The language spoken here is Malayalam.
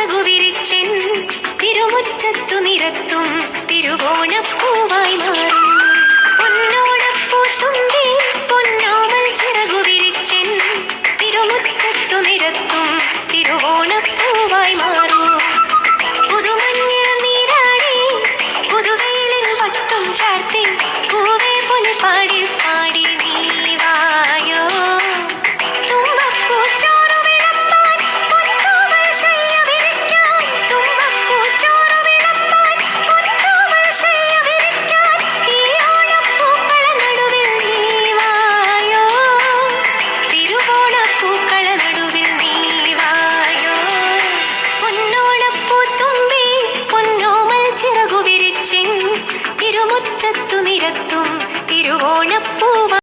ചിറകു തിരുമുറ്റത്തു നിരത്തും തിരുവോണപ്പൂവായി മാറും. പൊന്നോണപ്പൂത്തുമ്പി പൊന്നോമൽ ചിറകു തിരുമുറ്റത്തു നിരത്തും തിരുവോണ തിരുമുറ്റത്തു നിരത്തും തിരുവോണപ്പൂവ